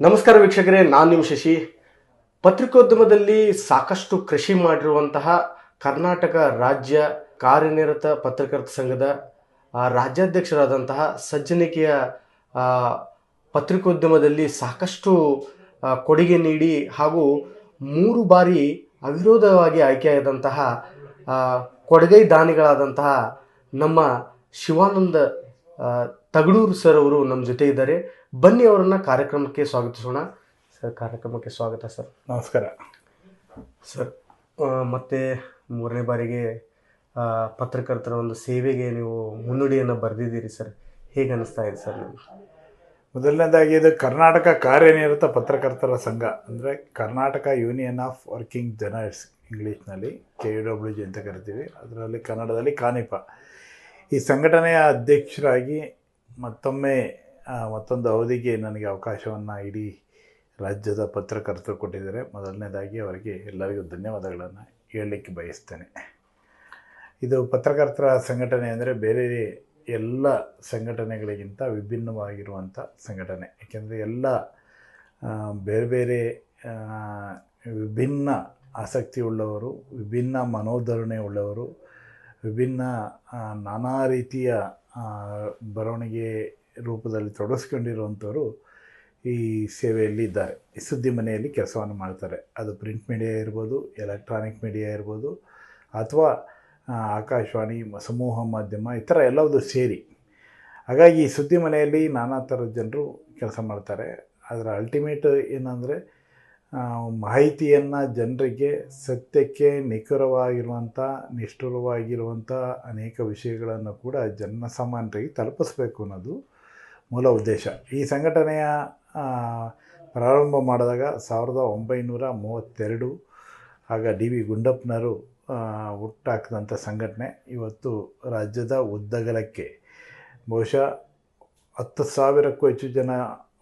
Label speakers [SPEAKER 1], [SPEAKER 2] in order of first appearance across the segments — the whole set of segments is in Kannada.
[SPEAKER 1] ನಮಸ್ಕಾರ ವೀಕ್ಷಕರೇ, ನಾನು ನಿಮ್ಮ ಶಶಿ. ಪತ್ರಿಕೋದ್ಯಮದಲ್ಲಿ ಸಾಕಷ್ಟು ಕೃಷಿ ಮಾಡಿರುವಂತಹ ಕರ್ನಾಟಕ ರಾಜ್ಯ ಕಾರ್ಯನಿರತ ಪತ್ರಕರ್ತ ಸಂಘದ ರಾಜ್ಯಾಧ್ಯಕ್ಷರಾದಂತಹ ಸಜ್ಜನಿಕೆಯ ಪತ್ರಿಕೋದ್ಯಮದಲ್ಲಿ ಸಾಕಷ್ಟು ಕೊಡುಗೆ ನೀಡಿ ಹಾಗೂ ಮೂರು ಬಾರಿ ಅವಿರೋಧವಾಗಿ ಆಯ್ಕೆಯಾದಂತಹ ಕೊಡುಗೈ ದಾನಿಗಳಾದಂತಹ ನಮ್ಮ ಶಿವಾನಂದ ತಗಡೂರು ಸರ್ ಅವರು ನಮ್ಮ ಜೊತೆ ಇದ್ದಾರೆ. ಬನ್ನಿ ಅವರನ್ನ ಕಾರ್ಯಕ್ರಮಕ್ಕೆ ಸ್ವಾಗತಿಸೋಣ. ಸರ್ ಕಾರ್ಯಕ್ರಮಕ್ಕೆ ಸ್ವಾಗತ ಸರ್.
[SPEAKER 2] ನಮಸ್ಕಾರ.
[SPEAKER 1] ಸರ್ ಮತ್ತೆ ಮೂರನೇ ಬಾರಿಗೆ ಪತ್ರಕರ್ತರ ಒಂದು ಸೇವೆಗೆ ನೀವು ಮುನ್ನುಡಿಯನ್ನು ಬರೆದಿದ್ದೀರಿ ಸರ್. ಹೇಗೆ ಅನಿಸ್ತಾ ಇದೆ ಸರ್ ನಿಮ್ಗೆ?
[SPEAKER 2] ಮೊದಲನೇದಾಗಿ ಇದು ಕರ್ನಾಟಕ ಕಾರ್ಯನಿರತ ಪತ್ರಕರ್ತರ ಸಂಘ ಅಂದರೆ Karnataka union of working journalist ಇಂಗ್ಲೀಷ್ನಲ್ಲಿ ಕೆ ಯು ಡಬ್ಲ್ಯೂ ಜಿ ಅಂತ ಕರಿತೀವಿ. ಅದರಲ್ಲಿ ಕನ್ನಡದಲ್ಲಿ ಕಾನಿಪ. ಈ ಸಂಘಟನೆಯ ಅಧ್ಯಕ್ಷರಾಗಿ ಮತ್ತೊಮ್ಮೆ ಮತ್ತೊಂದು ಅವಧಿಗೆ ನನಗೆ ಅವಕಾಶವನ್ನು ಇಡೀ ರಾಜ್ಯದ ಪತ್ರಕರ್ತರು ಕೊಟ್ಟಿದ್ದಾರೆ. ಮೊದಲನೇದಾಗಿ ಅವರಿಗೆ ಎಲ್ಲರಿಗೂ ಧನ್ಯವಾದಗಳನ್ನು ಹೇಳಲಿಕ್ಕೆ ಬಯಸ್ತೇನೆ. ಇದು ಪತ್ರಕರ್ತರ ಸಂಘಟನೆ ಅಂದರೆ ಬೇರೆ ಎಲ್ಲ ಸಂಘಟನೆಗಳಿಗಿಂತ ವಿಭಿನ್ನವಾಗಿರುವಂಥ ಸಂಘಟನೆ. ಏಕೆಂದರೆ ಎಲ್ಲ ಬೇರೆ ಬೇರೆ ವಿಭಿನ್ನ ಆಸಕ್ತಿ ಉಳ್ಳವರು ವಿಭಿನ್ನ ಮನೋಧರಣೆ ಉಳ್ಳವರು ವಿಭಿನ್ನ ನಾನಾ ರೀತಿಯ ಬರವಣಿಗೆ ರೂಪದಲ್ಲಿ ತೊಡಗಿಸ್ಕೊಂಡಿರುವಂಥವರು ಈ ಸೇವೆಯಲ್ಲಿ ಇದ್ದಾರೆ. ಸುದ್ದಿ ಮನೆಯಲ್ಲಿ ಕೆಲಸವನ್ನು ಮಾಡ್ತಾರೆ. ಅದು ಪ್ರಿಂಟ್ ಮೀಡಿಯಾ ಇರ್ಬೋದು, ಎಲೆಕ್ಟ್ರಾನಿಕ್ ಮೀಡಿಯಾ ಇರ್ಬೋದು, ಅಥವಾ ಆಕಾಶವಾಣಿ, ಸಮೂಹ ಮಾಧ್ಯಮ, ಈ ಥರ ಎಲ್ಲವುದು ಸೇರಿ. ಹಾಗಾಗಿ ಈ ಸುದ್ದಿ ಮನೆಯಲ್ಲಿ ನಾನಾ ಥರದ ಜನರು ಕೆಲಸ ಮಾಡ್ತಾರೆ. ಅದರ ಅಲ್ಟಿಮೇಟ್ ಏನಂದರೆ ಮಾಹಿತಿಯನ್ನು ಜನರಿಗೆ ಸತ್ಯಕ್ಕೆ ನಿಖರವಾಗಿರುವಂಥ ನಿಷ್ಠುರವಾಗಿರುವಂಥ ಅನೇಕ ವಿಷಯಗಳನ್ನು ಕೂಡ ಜನಸಾಮಾನ್ಯರಿಗೆ ತಲುಪಿಸ್ಬೇಕು ಅನ್ನೋದು ಮೂಲ ಉದ್ದೇಶ. ಈ ಸಂಘಟನೆಯ ಪ್ರಾರಂಭ ಮಾಡಿದಾಗ ಸಾವಿರದ ಒಂಬೈನೂರ ಮೂವತ್ತೆರಡು ಆಗ ಡಿ ವಿ ಗುಂಡಪ್ಪನವರು ಹುಟ್ಟಾಕಿದಂಥ ಸಂಘಟನೆ ಇವತ್ತು ರಾಜ್ಯದ ಉದ್ದಗಲಕ್ಕೆ. ಬಹುಶಃ ಹತ್ತು ಸಾವಿರಕ್ಕೂ ಹೆಚ್ಚು ಜನ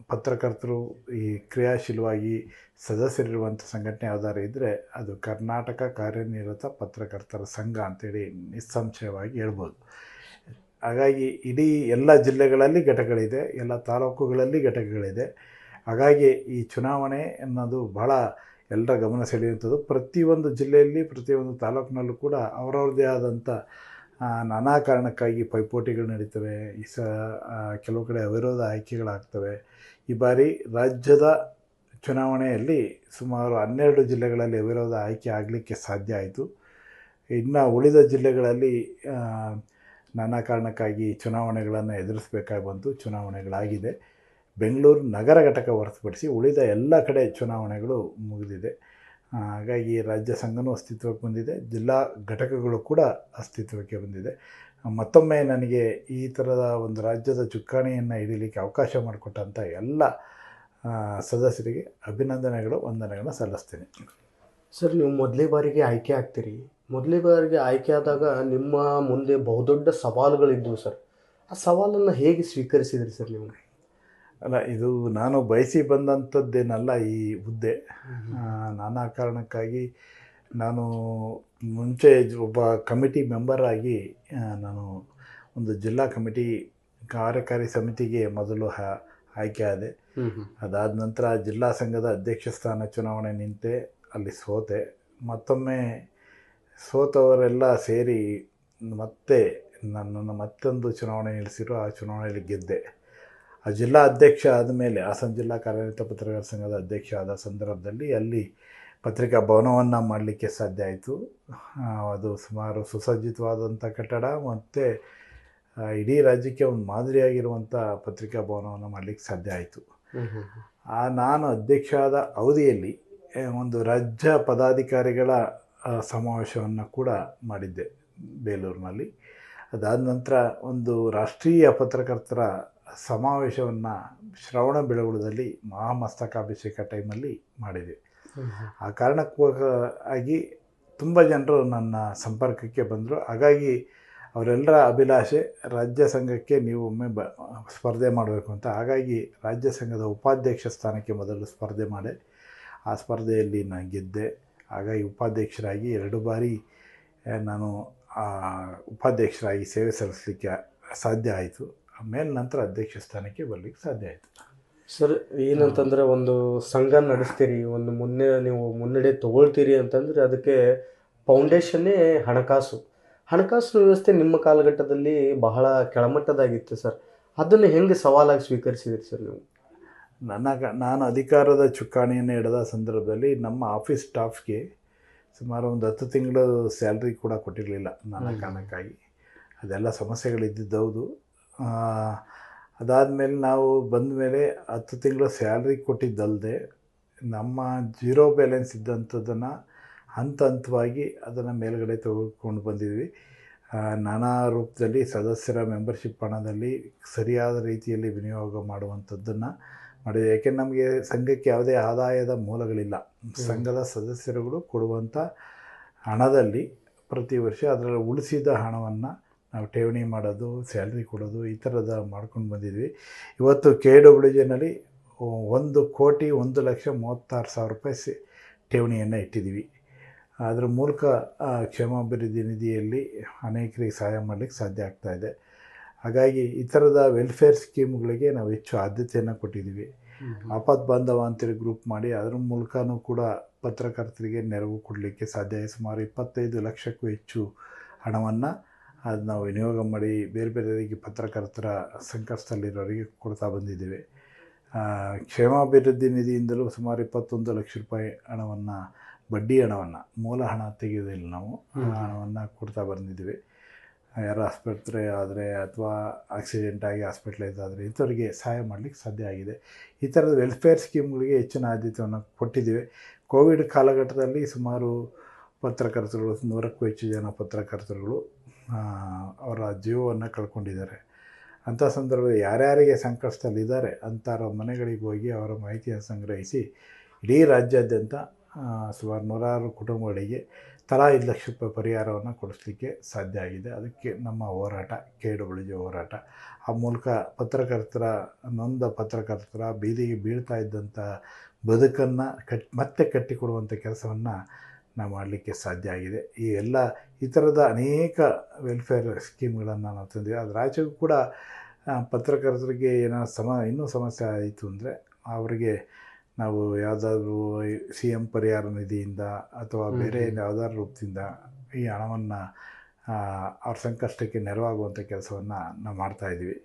[SPEAKER 2] ಪತ್ರಕರ್ತರು ಈ ಕ್ರಿಯಾಶೀಲವಾಗಿ ಸದಸ್ಯರಿರುವಂಥ ಸಂಘಟನೆ ಯಾವ್ದಾರು ಇದ್ದರೆ ಅದು ಕರ್ನಾಟಕ ಕಾರ್ಯನಿರತ ಪತ್ರಕರ್ತರ ಸಂಘ ಅಂತೇಳಿ ನಿಸ್ಸಂಶಯವಾಗಿ ಹೇಳ್ಬೋದು. ಹಾಗಾಗಿ ಇಡೀ ಎಲ್ಲ ಜಿಲ್ಲೆಗಳಲ್ಲಿ ಘಟಕಗಳಿದೆ, ಎಲ್ಲ ತಾಲೂಕುಗಳಲ್ಲಿ ಘಟಕಗಳಿದೆ. ಹಾಗಾಗಿ ಈ ಚುನಾವಣೆ ಅನ್ನೋದು ಬಹಳ ಎಲ್ಲರ ಗಮನ ಸೆಳೆಯುವಂಥದ್ದು. ಪ್ರತಿಯೊಂದು ಜಿಲ್ಲೆಯಲ್ಲಿ, ಪ್ರತಿಯೊಂದು ತಾಲೂಕಿನಲ್ಲೂ ಕೂಡ ಅವರವ್ರದ್ದೇ ಆದಂಥ ನಾನಾ ಕಾರಣಕ್ಕಾಗಿ ಪೈಪೋಟಿಗಳು ನಡೀತವೆ. ಈ ಸ ಕೆಲವು ಕಡೆ ಅವಿರೋಧ ಆಯ್ಕೆಗಳಾಗ್ತವೆ. ಈ ಬಾರಿ ರಾಜ್ಯದ ಚುನಾವಣೆಯಲ್ಲಿ ಸುಮಾರು ಹನ್ನೆರಡು ಜಿಲ್ಲೆಗಳಲ್ಲಿ ಅವಿರೋಧ ಆಯ್ಕೆ ಆಗಲಿಕ್ಕೆ ಸಾಧ್ಯ ಆಯಿತು. ಇನ್ನು ಉಳಿದ ಜಿಲ್ಲೆಗಳಲ್ಲಿ ನಾನಾ ಕಾರಣಕ್ಕಾಗಿ ಚುನಾವಣೆಗಳನ್ನು ಎದುರಿಸಬೇಕಾಗಿ ಬಂತು, ಚುನಾವಣೆಗಳಾಗಿದೆ. ಬೆಂಗಳೂರು ನಗರ ಘಟಕ ಹೊರತುಪಡಿಸಿ ಉಳಿದ ಎಲ್ಲ ಕಡೆ ಚುನಾವಣೆಗಳು ಮುಗಿದಿದೆ. ಹಾಗಾಗಿ ರಾಜ್ಯ ಸಂಘನೂ ಅಸ್ತಿತ್ವಕ್ಕೆ ಬಂದಿದೆ, ಜಿಲ್ಲಾ ಘಟಕಗಳು ಕೂಡ ಅಸ್ತಿತ್ವಕ್ಕೆ ಬಂದಿದೆ. ಮತ್ತೊಮ್ಮೆ ನನಗೆ ಈ ಥರದ ಒಂದು ರಾಜ್ಯದ ಚುಕ್ಕಾಣಿಯನ್ನು ಹಿಡೀಲಿಕ್ಕೆ ಅವಕಾಶ ಮಾಡಿಕೊಟ್ಟಂಥ ಎಲ್ಲ ಸದಸ್ಯರಿಗೆ ಅಭಿನಂದನೆಗಳು ವಂದನೆಗಳನ್ನು ಸಲ್ಲಿಸ್ತೀನಿ.
[SPEAKER 1] ಸರ್ ನೀವು ಮೊದಲೇ ಬಾರಿಗೆ ಆಯ್ಕೆ ಆಗ್ತೀರಿ. ಮೊದಲೇ ಬಾರಿಗೆ ಆಯ್ಕೆ ಆದಾಗ ನಿಮ್ಮ ಮುಂದೆ ಬಹುದೊಡ್ಡ ಸವಾಲುಗಳಿದ್ದವು ಸರ್. ಆ ಸವಾಲನ್ನು ಹೇಗೆ ಸ್ವೀಕರಿಸಿದ್ರಿ ಸರ್ ನೀವು?
[SPEAKER 2] ಅಲ್ಲ ಇದು ನಾನು ಬಯಸಿ ಬಂದಂಥದ್ದೇನಲ್ಲ ಈ ಹುದ್ದೆ. ನಾನಾ ಕಾರಣಕ್ಕಾಗಿ ನಾನು ಮುಂಚೆ ಒಬ್ಬ ಕಮಿಟಿ ಮೆಂಬರ್ ಆಗಿ ನಾನು ಒಂದು ಜಿಲ್ಲಾ ಕಮಿಟಿ ಕಾರ್ಯಕಾರಿ ಸಮಿತಿಗೆ ಮೊದಲು ಹ ಆಯ್ಕೆ ಆದೆ. ಅದಾದ ನಂತರ ಜಿಲ್ಲಾ ಸಂಘದ ಅಧ್ಯಕ್ಷ ಸ್ಥಾನ ಚುನಾವಣೆ ನಿಂತೆ ಅಲ್ಲಿ ಸೋತೆ. ಮತ್ತೊಮ್ಮೆ ಸೋತವರೆಲ್ಲ ಸೇರಿ ಮತ್ತೆ ನನ್ನನ್ನು ಮತ್ತೊಂದು ಚುನಾವಣೆ ನಿಲ್ಲಿಸಿರು ಆ ಚುನಾವಣೆಯಲ್ಲಿ ಗೆದ್ದೆ. ಆ ಜಿಲ್ಲಾ ಅಧ್ಯಕ್ಷ ಆದಮೇಲೆ ಹಾಸನ ಜಿಲ್ಲಾ ಕಾರ್ಯನಿರತ ಪತ್ರಕರ್ತರ ಸಂಘದ ಅಧ್ಯಕ್ಷ ಆದ ಸಂದರ್ಭದಲ್ಲಿ ಅಲ್ಲಿ ಪತ್ರಿಕಾ ಭವನವನ್ನು ಮಾಡಲಿಕ್ಕೆ ಸಾಧ್ಯ ಆಯಿತು. ಅದು ಸುಮಾರು ಸುಸಜ್ಜಿತವಾದಂಥ ಕಟ್ಟಡ. ಮತ್ತು ಇಡೀ ರಾಜ್ಯಕ್ಕೆ ಒಂದು ಮಾದರಿಯಾಗಿರುವಂಥ ಪತ್ರಿಕಾ ಭವನವನ್ನು ಮಾಡಲಿಕ್ಕೆ ಸಾಧ್ಯ ಆಯಿತು. ಆ, ನಾನು ಅಧ್ಯಕ್ಷ ಆದ ಅವಧಿಯಲ್ಲಿ ಒಂದು ರಾಜ್ಯ ಪದಾಧಿಕಾರಿಗಳ ಸಮಾವೇಶವನ್ನು ಕೂಡ ಮಾಡಿದ್ದೆ ಬೇಲೂರಿನಲ್ಲಿ ಅದಾದ ನಂತರ ಒಂದು ರಾಷ್ಟ್ರೀಯ ಪತ್ರಕರ್ತರ ಸಮಾವೇಶವನ್ನು ಶ್ರವಣ ಬೆಳಗುಳದಲ್ಲಿ ಮಹಾಮಸ್ತಕಾಭಿಷೇಕ ಟೈಮಲ್ಲಿ ಮಾಡಿದೆ. ಆ ಕಾರಣಕ್ಕಾಗಿ ತುಂಬ ಜನರು ನನ್ನ ಸಂಪರ್ಕಕ್ಕೆ ಬಂದರು ಹಾಗಾಗಿ ಅವರೆಲ್ಲರ ಅಭಿಲಾಷೆ ರಾಜ್ಯ ಸಂಘಕ್ಕೆ ನೀವು ಒಮ್ಮೆ ಬ, ಸ್ಪರ್ಧೆ ಮಾಡಬೇಕು ಅಂತ. ಹಾಗಾಗಿ ರಾಜ್ಯ ಸಂಘದ ಉಪಾಧ್ಯಕ್ಷ ಸ್ಥಾನಕ್ಕೆ ಮೊದಲು ಸ್ಪರ್ಧೆ ಮಾಡಿ. ಆ ಸ್ಪರ್ಧೆಯಲ್ಲಿ ನಾನು ಗೆದ್ದೆ. ಹಾಗಾಗಿ ಉಪಾಧ್ಯಕ್ಷರಾಗಿ ಎರಡು ಬಾರಿ ನಾನು ಉಪಾಧ್ಯಕ್ಷರಾಗಿ ಸೇವೆ ಸಲ್ಲಿಸಲಿಕ್ಕೆ ಸಾಧ್ಯ ಆಯಿತು. ಆಮೇಲೆ ನಂತರ ಅಧ್ಯಕ್ಷ ಸ್ಥಾನಕ್ಕೆ ಬರಲಿಕ್ಕೆ ಸಾಧ್ಯ ಆಯಿತು.
[SPEAKER 1] ಸರ್, ಏನಂತಂದ್ರೆ ಒಂದು ಸಂಘ ನಡೆಸ್ತೀರಿ, ಒಂದು ಮುನ್ನೆ, ನೀವು ಮುನ್ನಡೆ ತಗೊಳ್ತೀರಿ ಅಂತಂದರೆ ಅದಕ್ಕೆ ಫೌಂಡೇಶನ್ನೇ ಹಣಕಾಸು. ಹಣಕಾಸು ವ್ಯವಸ್ಥೆ ನಿಮ್ಮ ಕಾಲಘಟ್ಟದಲ್ಲಿ ಬಹಳ ಕೆಳಮಟ್ಟದಾಗಿತ್ತು ಸರ್. ಅದನ್ನು ಹೆಂಗೆ ಸವಾಲಾಗಿ ಸ್ವೀಕರಿಸಿದಿರಿ ಸರ್ ನೀವು?
[SPEAKER 2] ನನ್ನ ನಾನು ಅಧಿಕಾರದ ಚುಕ್ಕಾಣಿಯನ್ನು ಹಿಡಿದ ಸಂದರ್ಭದಲ್ಲಿ ನಮ್ಮ ಆಫೀಸ್ ಸ್ಟಾಫ್ಗೆ ಸುಮಾರು ಒಂದು ಹತ್ತು ತಿಂಗಳು ಸ್ಯಾಲ್ರಿ ಕೂಡ ಕೊಟ್ಟಿರಲಿಲ್ಲ ನನ್ನ. ಕಾರಣಕ್ಕಾಗಿ. ಅದೆಲ್ಲ ಸಮಸ್ಯೆಗಳಿದ್ದಿದ್ದೌದು. ಅದಾದಮೇಲೆ ನಾವು ಬಂದ ಮೇಲೆ ಹತ್ತು ತಿಂಗಳು ಸ್ಯಾಲ್ರಿ ಕೊಟ್ಟಿದ್ದಲ್ಲದೆ ನಮ್ಮ ಜೀರೋ ಬ್ಯಾಲೆನ್ಸ್ ಇದ್ದಂಥದ್ದನ್ನು ಹಂತ ಹಂತವಾಗಿ ಅದನ್ನು ಮೇಲುಗಡೆ ತೆಗೆದುಕೊಂಡು ಬಂದಿದ್ವಿ. ನಾನಾ ರೂಪದಲ್ಲಿ ಸದಸ್ಯರ ಮೆಂಬರ್ಶಿಪ್ ಹಣದಲ್ಲಿ ಸರಿಯಾದ ರೀತಿಯಲ್ಲಿ ವಿನಿಯೋಗ ಮಾಡುವಂಥದ್ದನ್ನು ಮಾಡಿದೆ ಯಾಕೆಂದ್ರೆ ನಮಗೆ ಸಂಘಕ್ಕೆ ಯಾವುದೇ ಆದಾಯದ ಮೂಲಗಳಿಲ್ಲ. ಸಂಘದ ಸದಸ್ಯರುಗಳು ಕೊಡುವಂಥ ಹಣದಲ್ಲಿ ಪ್ರತಿ ವರ್ಷ ಅದರಲ್ಲಿ ಉಳಿಸಿದ ಹಣವನ್ನು ನಾವು ಠೇವಣಿ ಮಾಡೋದು ಸ್ಯಾಲ್ರಿ ಕೊಡೋದು ಈ ಥರದ ಮಾಡ್ಕೊಂಡು ಬಂದಿದ್ವಿ. ಇವತ್ತು ಕೆ ಡಬ್ಲ್ಯೂ ಜಿನಲ್ಲಿ ಒಂದು ಕೋಟಿ ಒಂದು ಲಕ್ಷ ಮೂವತ್ತಾರು ಸಾವಿರ ರೂಪಾಯಿ ಸಿ ಠೇವಣಿಯನ್ನು ಇಟ್ಟಿದ್ದೀವಿ. ಅದರ ಮೂಲಕ ಕ್ಷೇಮಾಭಿವೃದ್ಧಿ ನಿಧಿಯಲ್ಲಿ ಅನೇಕರಿಗೆ ಸಹಾಯ ಮಾಡಲಿಕ್ಕೆ ಸಾಧ್ಯ ಆಗ್ತಾಯಿದೆ ಹಾಗಾಗಿ ಈ ಥರದ ವೆಲ್ಫೇರ್ ಸ್ಕೀಮ್ಗಳಿಗೆ ನಾವು ಹೆಚ್ಚು ಆದ್ಯತೆಯನ್ನು ಕೊಟ್ಟಿದ್ದೀವಿ. ಆಪತ್ ಬಾಂಧವ ಅಂತೇಳಿ ಗ್ರೂಪ್ ಮಾಡಿ ಅದರ ಮೂಲಕನೂ ಕೂಡ ಪತ್ರಕರ್ತರಿಗೆ ನೆರವು ಕೊಡಲಿಕ್ಕೆ ಸಾಧ್ಯ. ಇದೆ ಸುಮಾರು ಇಪ್ಪತ್ತೈದು ಲಕ್ಷಕ್ಕೂ ಹೆಚ್ಚು ಹಣವನ್ನು ಅದು ನಾವು ವಿನಿಯೋಗ ಮಾಡಿ ಬೇರೆ ಬೇರೆಯವರಿಗೆ ಪತ್ರಕರ್ತರ ಸಂಕಷ್ಟದಲ್ಲಿರೋರಿಗೆ ಕೊಡ್ತಾ ಬಂದಿದ್ದೇವೆ. ಕ್ಷೇಮಾಭಿವೃದ್ಧಿ ನಿಧಿಯಿಂದಲೂ ಸುಮಾರು ಇಪ್ಪತ್ತೊಂದು ಲಕ್ಷ ರೂಪಾಯಿ ಹಣವನ್ನು ಬಡ್ಡಿ ಹಣವನ್ನು ಮೂಲ ಹಣ ತೆಗೆಯೋದಿಲ್ಲ ನಾವು. ಹಣವನ್ನು ಕೊಡ್ತಾ ಬಂದಿದ್ದೀವಿ. ಯಾರು ಆಸ್ಪತ್ರೆ ಆದರೆ ಅಥವಾ ಆಕ್ಸಿಡೆಂಟ್ ಆಗಿ ಹಾಸ್ಪಿಟ್ಲೈಸ್ ಆದರೆ ಇಂಥವ್ರಿಗೆ ಸಹಾಯ ಮಾಡಲಿಕ್ಕೆ ಸಾಧ್ಯ ಆಗಿದೆ. ಈ ಥರದ ವೆಲ್ಫೇರ್ ಸ್ಕೀಮ್ಗಳಿಗೆ ಹೆಚ್ಚಿನ ಆದ್ಯತೆಯನ್ನು ಕೊಟ್ಟಿದ್ದೀವಿ. ಕೋವಿಡ್ ಕಾಲಘಟ್ಟದಲ್ಲಿ ಸುಮಾರು ಪತ್ರಕರ್ತರುಗಳು ನೂರಕ್ಕೂ ಹೆಚ್ಚು ಜನ ಪತ್ರಕರ್ತರುಗಳು ಅವರ ಜೀವವನ್ನು ಕಳ್ಕೊಂಡಿದ್ದಾರೆ. ಅಂಥ ಸಂದರ್ಭದಲ್ಲಿ ಯಾರ್ಯಾರಿಗೆ ಸಂಕಷ್ಟದಲ್ಲಿದ್ದಾರೆ ಅಂಥವ್ರ ಮನೆಗಳಿಗೆ ಹೋಗಿ ಅವರ ಮಾಹಿತಿಯನ್ನು ಸಂಗ್ರಹಿಸಿ ಇಡೀ ರಾಜ್ಯಾದ್ಯಂತ ಸುಮಾರು ನೂರಾರು ಕುಟುಂಬಗಳಿಗೆ ತಲಾ ಐದು ಲಕ್ಷ ರೂಪಾಯಿ ಪರಿಹಾರವನ್ನು ಕೊಡಿಸ್ಲಿಕ್ಕೆ ಸಾಧ್ಯ ಆಗಿದೆ. ಅದಕ್ಕೆ ನಮ್ಮ ಹೋರಾಟ ಕೆ ಡಬ್ಲ್ಯೂ ಹೋರಾಟ. ಆ ಮೂಲಕ ಪತ್ರಕರ್ತರ, ನೊಂದ ಪತ್ರಕರ್ತರ ಬೀದಿಗೆ ಬೀಳ್ತಾ ಇದ್ದಂಥ ಬದುಕನ್ನು ಕಟ್, ಮತ್ತೆ ಕಟ್ಟಿಕೊಡುವಂಥ ಕೆಲಸವನ್ನು ನಾವು ಮಾಡಲಿಕ್ಕೆ ಸಾಧ್ಯ ಆಗಿದೆ. ಈ ಎಲ್ಲ ಈ ಥರದ ಅನೇಕ ವೆಲ್ಫೇರ್ ಸ್ಕೀಮ್ಗಳನ್ನು ನಾವು ತಂದಿವೆ ಅದು ಆಚೆಗೂ ಕೂಡ ಪತ್ರಕರ್ತರಿಗೆ ಏನೋ ಸಮ, ಇನ್ನೂ ಸಮಸ್ಯೆ ಆಯಿತು ಅಂದರೆ, ಅವರಿಗೆ ನಾವು ಯಾವುದಾದ್ರೂ ಸಿ ಎಂ ಪರಿಹಾರ ನಿಧಿಯಿಂದ ಅಥವಾ ಬೇರೆ. ಯಾವುದಾದ್ರು ರೂಪದಿಂದ ಈ ಹಣವನ್ನು ಅವ್ರ ಸಂಕಷ್ಟಕ್ಕೆ ನೆರವಾಗುವಂಥ ಕೆಲಸವನ್ನು ನಾವು ಮಾಡ್ತಾಯಿದ್ದೀವಿ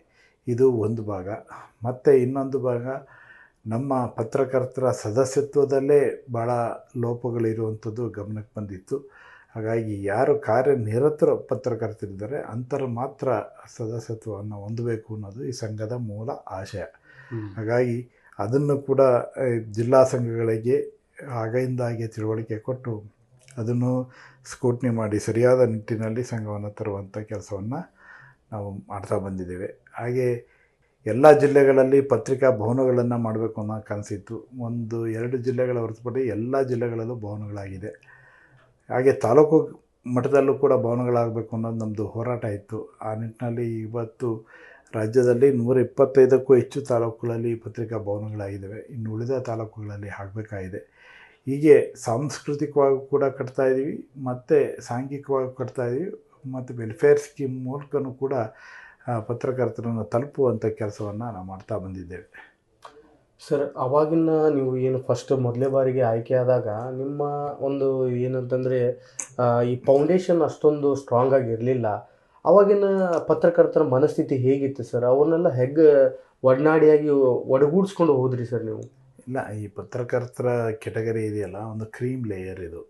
[SPEAKER 2] ಇದು ಒಂದು ಭಾಗ. ಮತ್ತು ಇನ್ನೊಂದು ಭಾಗ ನಮ್ಮ ಪತ್ರಕರ್ತರ ಸದಸ್ಯತ್ವದಲ್ಲೇ ಭಾಳ ಲೋಪಗಳಿರುವಂಥದ್ದು ಗಮನಕ್ಕೆ ಬಂದಿತ್ತು. ಹಾಗಾಗಿ ಯಾರು ಕಾರ್ಯನಿರತರ ಪತ್ರಕರ್ತರಿದ್ದಾರೆ ಅಂತರ ಮಾತ್ರ ಸದಸ್ಯತ್ವವನ್ನು ಹೊಂದಬೇಕು ಅನ್ನೋದು ಈ ಸಂಘದ ಮೂಲ ಆಶಯ. ಹಾಗಾಗಿ ಅದನ್ನು ಕೂಡ ಜಿಲ್ಲಾ ಸಂಘಗಳಿಗೆ ಆಗಿಂದ ಹಾಗೆ ತಿಳುವಳಿಕೆ ಕೊಟ್ಟು ಅದನ್ನು ಸ್ಕೂಟ್ನಿ ಮಾಡಿ ಸರಿಯಾದ ನಿಟ್ಟಿನಲ್ಲಿ ಸಂಘವನ್ನು ತರುವಂಥ ಕೆಲಸವನ್ನು ನಾವು ಮಾಡ್ತಾ ಬಂದಿದ್ದೇವೆ. ಹಾಗೆ ಎಲ್ಲ ಜಿಲ್ಲೆಗಳಲ್ಲಿ ಪತ್ರಿಕಾ ಭವನಗಳನ್ನು ಮಾಡಬೇಕು ಅನ್ನೋ ಕನಸಿತ್ತು. ಒಂದು ಎರಡು ಜಿಲ್ಲೆಗಳ ಹೊರತುಪಟ್ಟು ಎಲ್ಲ ಜಿಲ್ಲೆಗಳಲ್ಲೂ ಭವನಗಳಾಗಿದೆ. ಹಾಗೆ ತಾಲೂಕು ಮಟ್ಟದಲ್ಲೂ ಕೂಡ ಭವನಗಳಾಗಬೇಕು ಅನ್ನೋದು ನಮ್ಮದು ಹೋರಾಟ ಇತ್ತು. ಆ ನಿಟ್ಟಿನಲ್ಲಿ ಇವತ್ತು ರಾಜ್ಯದಲ್ಲಿ ನೂರ ಇಪ್ಪತ್ತೈದಕ್ಕೂ ಹೆಚ್ಚು ತಾಲೂಕುಗಳಲ್ಲಿ ಪತ್ರಿಕಾ ಭವನಗಳಾಗಿದ್ದಾವೆ. ಇನ್ನು ಉಳಿದ ತಾಲೂಕುಗಳಲ್ಲಿ ಆಗಬೇಕಾಗಿದೆ ಹೀಗೆ ಸಾಂಸ್ಕೃತಿಕವಾಗೂ ಕೂಡ ಕಟ್ತಾ ಇದ್ದೀವಿ, ಮತ್ತು ಸಾಂಘಿಕವಾಗಿ ಕಟ್ತಾ ಇದ್ದೀವಿ, ಮತ್ತು ವೆಲ್ಫೇರ್ ಸ್ಕೀಮ್ ಮೂಲಕನೂ ಕೂಡ ಪತ್ರಕರ್ತರನ್ನು ತಲುಪುವಂಥ ಕೆಲಸವನ್ನು ನಾವು ಮಾಡ್ತಾ ಬಂದಿದ್ದೇವೆ.
[SPEAKER 1] ಸರ್, ಅವಾಗಿನ ನೀವು ಏನು ಫಸ್ಟ್ ಮೊದಲೇ ಬಾರಿಗೆ ಆಯ್ಕೆ ಆದಾಗ ನಿಮ್ಮ ಒಂದು ಏನಂತಂದರೆ ಈ ಫೌಂಡೇಶನ್ ಅಷ್ಟೊಂದು ಸ್ಟ್ರಾಂಗ್ ಆಗಿ ಇರಲಿಲ್ಲ ಅವಾಗಿನ ಪತ್ರಕರ್ತರ ಮನಸ್ಥಿತಿ ಹೇಗಿತ್ತು ಸರ್? ಅವ್ರನ್ನೆಲ್ಲ ಹೆಗ್ಗೆ ಒಡನಾಡಿಯಾಗಿ ಒಡಗೂಡಿಸ್ಕೊಂಡು ಹೋದ್ರಿ ಸರ್ ನೀವು?
[SPEAKER 2] ಇಲ್ಲ ಈ ಪತ್ರಕರ್ತರ ಕೆಟಗರಿ ಇದೆಯಲ್ಲ ಒಂದು ಕ್ರೀಮ್ ಲೇಯರ್ ಇದು.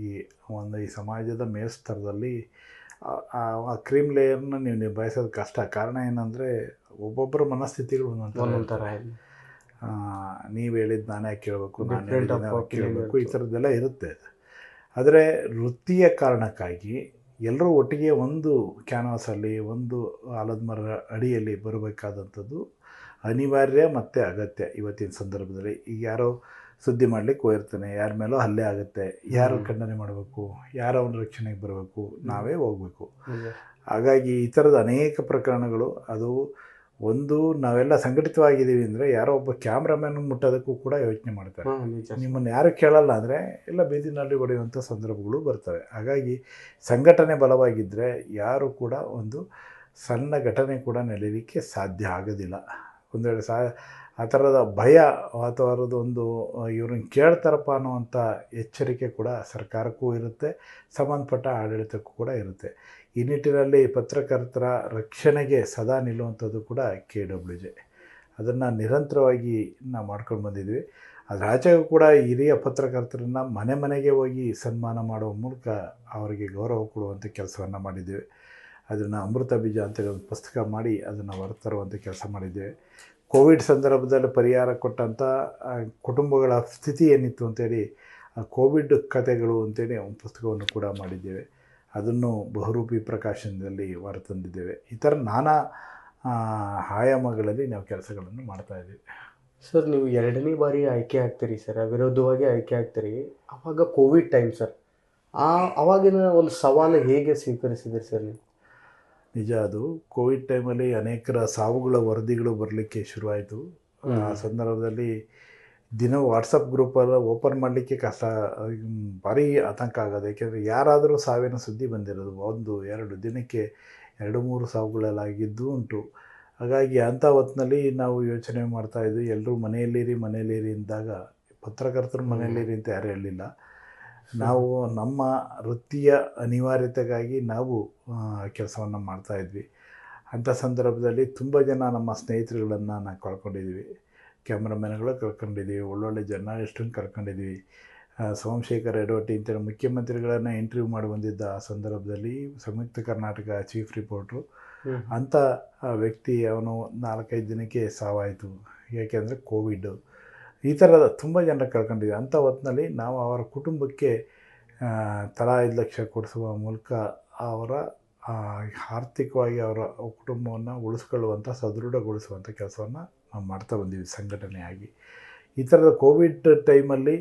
[SPEAKER 2] ಈ ಒಂದು ಈ ಸಮಾಜದ ಮೇಲ್ಸ್ತರದಲ್ಲಿ ಆ- ಕ್ರೀಮ್ ಲೇಯರ್ನ ನೀವು ನಿಭಾಯಿಸೋದು ಕಷ್ಟ. ಕಾರಣ ಏನಂದರೆ ಒಬ್ಬೊಬ್ಬರ ಮನಸ್ಥಿತಿಗಳು ಒಂದೊಂದು ಥರ ನೀವು ಹೇಳಿದ್ದು ನಾನೇ ಕೇಳಬೇಕು ನಾನು ಕೇಳಬೇಕು ಈ. ಥರದ್ದೆಲ್ಲ ಇರುತ್ತೆ. ಆದರೆ ವೃತ್ತಿಯ ಕಾರಣಕ್ಕಾಗಿ ಎಲ್ಲರೂ ಒಟ್ಟಿಗೆ ಒಂದು ಕ್ಯಾನ್ವಾಸಲ್ಲಿ ಒಂದು ಆಲದ ಮರ ಅಡಿಯಲ್ಲಿ ಬರಬೇಕಾದಂಥದ್ದು ಅನಿವಾರ್ಯ ಮತ್ತು ಅಗತ್ಯ ಇವತ್ತಿನ ಸಂದರ್ಭದಲ್ಲಿ. ಈಗ ಯಾರೋ ಸುದ್ದಿ ಮಾಡಲಿಕ್ಕೆ ಹೋಗಿರ್ತಾನೆ ಯಾರ ಮೇಲೋ ಹಲ್ಲೆ ಆಗುತ್ತೆ ಯಾರು. ಖಂಡನೆ ಮಾಡಬೇಕು ಯಾರು ಅವನ ರಕ್ಷಣೆಗೆ ಬರಬೇಕು ನಾವೇ ಹೋಗಬೇಕು. ಹಾಗಾಗಿ ಈ ಥರದ ಅನೇಕ ಪ್ರಕರಣಗಳು ಅದು ಒಂದು ನಾವೆಲ್ಲ ಸಂಘಟಿತವಾಗಿದ್ದೀವಿ ಅಂದರೆ ಯಾರೋ ಒಬ್ಬ ಕ್ಯಾಮ್ರಾಮ್ಯಾನ್ ಮುಟ್ಟೋದಕ್ಕೂ ಕೂಡ ಯೋಚನೆ ಮಾಡ್ತಾರೆ. ನಿಮ್ಮನ್ನು ಯಾರು ಕೇಳಲ್ಲ ಅಂದರೆ ಎಲ್ಲ ಬೀದಿನಲ್ಲಿ ಹೊಡೆಯುವಂಥ ಸಂದರ್ಭಗಳು ಬರ್ತವೆ. ಹಾಗಾಗಿ ಸಂಘಟನೆ ಬಲವಾಗಿದ್ದರೆ ಯಾರು ಕೂಡ ಒಂದು ಸಣ್ಣ ಘಟನೆ ಕೂಡ ನಡೆಯಲಿಕ್ಕೆ ಸಾಧ್ಯ ಆಗೋದಿಲ್ಲ. ಒಂದು ವೇಳೆ ಸಾ ಆ ಥರದ ಭಯ ಅಥವಾ ಒಂದು ಇವ್ರನ್ನ ಕೇಳ್ತಾರಪ್ಪ ಅನ್ನುವಂಥ ಎಚ್ಚರಿಕೆ ಕೂಡ ಸರ್ಕಾರಕ್ಕೂ ಇರುತ್ತೆ, ಸಂಬಂಧಪಟ್ಟ ಆಡಳಿತಕ್ಕೂ ಕೂಡ ಇರುತ್ತೆ. ಈ ನಿಟ್ಟಿನಲ್ಲಿ ಪತ್ರಕರ್ತರ ರಕ್ಷಣೆಗೆ ಸದಾ ನಿಲ್ಲುವಂಥದ್ದು ಕೂಡ ಕೆ ಡಬ್ಲ್ಯೂ ಜೆ. ಅದನ್ನು ನಿರಂತರವಾಗಿ ನಾವು ಮಾಡ್ಕೊಂಡು ಬಂದಿದ್ವಿ. ಅದರ ಆಚೆಗೂ ಕೂಡ ಹಿರಿಯ ಪತ್ರಕರ್ತರನ್ನು ಮನೆ ಮನೆಗೆ ಹೋಗಿ ಸನ್ಮಾನ ಮಾಡುವ ಮೂಲಕ ಅವರಿಗೆ ಗೌರವ ಕೊಡುವಂಥ ಕೆಲಸವನ್ನು ಮಾಡಿದ್ದೇವೆ. ಅದನ್ನು ಅಮೃತ ಬೀಜ ಅಂತ ಒಂದು ಪುಸ್ತಕ ಮಾಡಿ ಅದನ್ನು ಹೊರತರುವಂಥ ಕೆಲಸ ಮಾಡಿದ್ದೇವೆ. ಕೋವಿಡ್ ಸಂದರ್ಭದಲ್ಲಿ ಪರಿಹಾರ ಕೊಟ್ಟಂಥ ಕುಟುಂಬಗಳ ಸ್ಥಿತಿ ಏನಿತ್ತು ಅಂತೇಳಿ, ಆ, ಕೋವಿಡ್ ಕಥೆಗಳು ಅಂತೇಳಿ ಒಂದು ಪುಸ್ತಕವನ್ನು ಕೂಡ ಮಾಡಿದ್ದೇವೆ. ಅದನ್ನು ಬಹುರೂಪಿ ಪ್ರಕಾಶನದಲ್ಲಿ ಹೊರತಂದಿದ್ದೇವೆ. ಈ ಥರ ನಾನಾ ಆಯಾಮಗಳಲ್ಲಿ ನಾವು ಕೆಲಸಗಳನ್ನು ಮಾಡ್ತಾಯಿದ್ದೀವಿ
[SPEAKER 1] ಸರ್, ನೀವು ಎರಡನೇ ಬಾರಿ ಆಯ್ಕೆ ಆಗ್ತೀರಿ ಸರ್ ವಿರೋಧವಾಗಿ ಆಯ್ಕೆ ಆಗ್ತೀರಿ. ಆವಾಗ ಕೋವಿಡ್ ಟೈಮ್ ಸರ್. ಆ, ಅವಾಗಿನ ಒಂದು ಸವಾಲು ಹೇಗೆ ಸ್ವೀಕರಿಸಿದ್ರಿ ಸರ್ ನೀವು?
[SPEAKER 2] ನಿಜ ಅದು. ಕೋವಿಡ್ ಟೈಮಲ್ಲಿ ಅನೇಕರ ಸಾವುಗಳ ವರದಿಗಳು ಬರಲಿಕ್ಕೆ ಶುರುವಾಯಿತು. ಆ ಸಂದರ್ಭದಲ್ಲಿ ದಿನ ವಾಟ್ಸಪ್ ಗ್ರೂಪಲ್ಲಿ ಓಪನ್ ಮಾಡಲಿಕ್ಕೆ ಕಷ್ಟ ಭಾರಿ ಆತಂಕ ಆಗೋದು. ಯಾಕೆಂದರೆ ಯಾರಾದರೂ ಸಾವಿನ ಸುದ್ದಿ ಬಂದಿರೋದು. ಒಂದು ಎರಡು ದಿನಕ್ಕೆ ಎರಡು ಮೂರು ಸಾವುಗಳಲ್ಲಾಗಿದ್ದು ಉಂಟು. ಹಾಗಾಗಿ ಅಂಥ ಹೊತ್ತಿನಲ್ಲಿ ನಾವು ಯೋಚನೆ ಮಾಡ್ತಾಯಿದ್ವಿ ಎಲ್ಲರೂ ಮನೆಯಲ್ಲಿರಿ ಮನೆಯಲ್ಲಿರಿ ಅಂದಾಗ ಪತ್ರಕರ್ತರು ಮನೆಯಲ್ಲಿರಿ ಅಂತ ಯಾರು ಹೇಳಲಿಲ್ಲ ನಾವು ನಮ್ಮ ವೃತ್ತಿಯ ಅನಿವಾರ್ಯತೆಗಾಗಿ ನಾವು ಕೆಲಸವನ್ನು ಮಾಡ್ತಾಯಿದ್ವಿ ಅಂಥ ಸಂದರ್ಭದಲ್ಲಿ ತುಂಬ ಜನ ನಮ್ಮ ಸ್ನೇಹಿತರುಗಳನ್ನು ನಾವು ಕಳ್ಕೊಂಡಿದ್ವಿ. ಕ್ಯಾಮ್ರಾಮನ್ಗಳು ಕಳ್ಕೊಂಡಿದ್ದೀವಿ ಒಳ್ಳೊಳ್ಳೆ ಜರ್ನಲಿಸ್ಟನ್ನು ಕರ್ಕೊಂಡಿದ್ದೀವಿ ಸೋಮಶೇಖರ್ ಎಡವಟ್ಟಿ ಇಂಥ ಮುಖ್ಯಮಂತ್ರಿಗಳನ್ನು ಇಂಟರ್ವ್ಯೂ ಮಾಡಿ ಬಂದಿದ್ದ ಆ ಸಂದರ್ಭದಲ್ಲಿ ಸಂಯುಕ್ತ ಕರ್ನಾಟಕ ಚೀಫ್ ರಿಪೋರ್ಟ್ರು. ಅಂಥ ವ್ಯಕ್ತಿ ಅವನು ನಾಲ್ಕೈದು ದಿನಕ್ಕೆ ಸಾವಾಯಿತು. ಏಕೆಂದರೆ ಕೋವಿಡ್ಡು ಈ ಥರದ ತುಂಬ ಜನರ ಕಳ್ಕೊಂಡಿದ್ವಿ ಅಂಥ ಹೊತ್ತಿನಲ್ಲಿ ನಾವು ಅವರ ಕುಟುಂಬಕ್ಕೆ ತಲಾ ಐದು ಲಕ್ಷ ಕೊಡಿಸುವ ಮೂಲಕ ಅವರ ಆರ್ಥಿಕವಾಗಿ ಅವರ ಕುಟುಂಬವನ್ನು ಉಳಿಸ್ಕೊಳ್ಳುವಂಥ ಸದೃಢಗೊಳಿಸುವಂಥ ಕೆಲಸವನ್ನು ನಾವು ಮಾಡ್ತಾ ಬಂದೀವಿ ಸಂಘಟನೆಯಾಗಿ. ಈ ಥರದ ಕೋವಿಡ್ ಟೈಮಲ್ಲಿ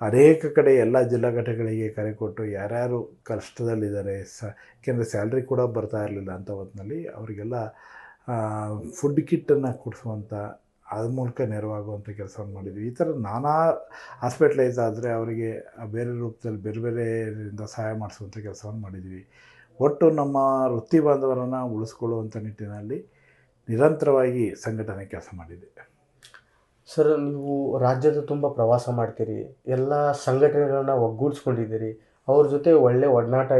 [SPEAKER 2] ಅನೇಕ ಕಡೆ ಎಲ್ಲ ಜಿಲ್ಲಾ ಘಟಕಗಳಿಗೆ ಕರೆ ಕೊಟ್ಟು ಯಾರ್ಯಾರು ಕಷ್ಟದಲ್ಲಿದ್ದಾರೆ, ಸ, ಯಾಕೆಂದರೆ ಸ್ಯಾಲ್ರಿ ಕೂಡ ಬರ್ತಾ ಇರಲಿಲ್ಲ ಅಂಥ ಹೊತ್ತಿನಲ್ಲಿ ಅವರಿಗೆಲ್ಲ ಫುಡ್ ಕಿಟ್ಟನ್ನು ಕೊಡಿಸುವಂಥ ಅದ್ರ ಮೂಲಕ ನೆರವಾಗುವಂಥ ಕೆಲಸವನ್ನು ಮಾಡಿದ್ವಿ. ಈ ಥರ ನಾನಾ ಹಾಸ್ಪಿಟ್ಲೈಸ್ ಆದರೆ ಅವರಿಗೆ ಬೇರೆ ರೂಪದಲ್ಲಿ ಬೇರೆ ಬೇರೆಯಿಂದ ಸಹಾಯ ಮಾಡಿಸುವಂಥ ಕೆಲಸವನ್ನು ಮಾಡಿದ್ವಿ. ಒಟ್ಟು ನಮ್ಮ ವೃತ್ತಿ ಬಾಂಧವರನ್ನು ಉಳಿಸ್ಕೊಳ್ಳುವಂಥ ನಿಟ್ಟಿನಲ್ಲಿ ನಿರಂತರವಾಗಿ ಸಂಘಟನೆ ಕೆಲಸ ಮಾಡಿದೆ
[SPEAKER 1] ಸರ್, ನೀವು ರಾಜ್ಯದ ತುಂಬ ಪ್ರವಾಸ ಮಾಡ್ತೀರಿ. ಎಲ್ಲ ಸಂಘಟನೆಗಳನ್ನ ಒಗ್ಗೂಡಿಸ್ಕೊಂಡಿದ್ದೀರಿ. ಅವ್ರ ಜೊತೆ ಒಳ್ಳೆ ಒಡನಾಟ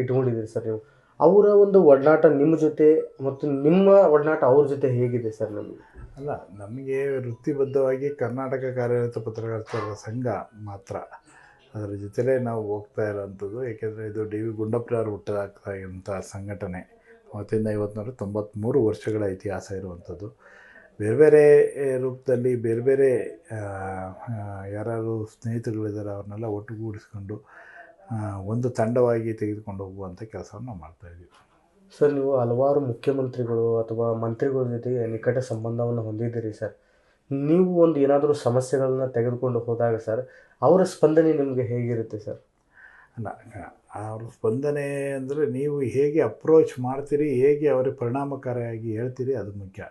[SPEAKER 1] ಇಟ್ಕೊಂಡಿದ್ದೀರಿ ಸರ್ ನೀವು. ಅವರ ಒಂದು ಒಡನಾಟ ನಿಮ್ಮ ಜೊತೆ ಮತ್ತು ನಿಮ್ಮ ಒಡನಾಟ ಅವ್ರ ಜೊತೆ ಹೇಗಿದೆ ಸರ್ ನಿಮಗೆ
[SPEAKER 2] ಅಲ್ಲ, ನಮಗೆ ವೃತ್ತಿಬದ್ಧವಾಗಿ ಕರ್ನಾಟಕ ಕಾರ್ಯರತ ಪತ್ರಕರ್ತರ ಸಂಘ ಮಾತ್ರ. ಅದರ ಜೊತೆಲೇ ನಾವು ಹೋಗ್ತಾ ಇರೋವಂಥದ್ದು ಏಕೆಂದರೆ ಇದು ಡಿ ವಿ ಗುಂಡಪ್ಪನವರು ಹುಟ್ಟದಾಗ್ತಾ ಇರೋಂಥ ಸಂಘಟನೆ. ಅವತ್ತಿಂದ ಇವತ್ತಿನವರೆಗೆ ತೊಂಬತ್ತ್ಮೂರು ವರ್ಷಗಳ ಇತಿಹಾಸ ಇರುವಂಥದ್ದು. ಬೇರೆ ಬೇರೆ ರೂಪದಲ್ಲಿ ಬೇರೆ ಬೇರೆ ಯಾರು ಸ್ನೇಹಿತರುಗಳಿದ್ದಾರೆ ಅವ್ರನ್ನೆಲ್ಲ ಒಟ್ಟುಗೂಡಿಸ್ಕೊಂಡು ಒಂದು ತಂಡವಾಗಿ ತೆಗೆದುಕೊಂಡು ಹೋಗುವಂಥ ಕೆಲಸವನ್ನು ನಾವು ಮಾಡ್ತಾಯಿದ್ದೀವಿ
[SPEAKER 1] ಸರ್ ನೀವು ಹಲವಾರು ಮುಖ್ಯಮಂತ್ರಿಗಳು ಅಥವಾ ಮಂತ್ರಿಗಳ ಜೊತೆಗೆ ನಿಕಟ ಸಂಬಂಧವನ್ನು ಹೊಂದಿದ್ದೀರಿ ಸರ್. ನೀವು ಒಂದು ಏನಾದರೂ ಸಮಸ್ಯೆಗಳನ್ನ ತೆಗೆದುಕೊಂಡು ಹೋದಾಗ ಸರ್ ಅವರ ಸ್ಪಂದನೆ ನಿಮಗೆ ಹೇಗಿರುತ್ತೆ ಸರ್?
[SPEAKER 2] ಅವ್ರ ಸ್ಪಂದನೆ ಅಂದರೆ ನೀವು ಹೇಗೆ ಅಪ್ರೋಚ್ ಮಾಡ್ತೀರಿ ಹೇಗೆ ಅವರಿಗೆ ಪರಿಣಾಮಕಾರಿಯಾಗಿ ಹೇಳ್ತೀರಿ ಅದು ಮುಖ್ಯ.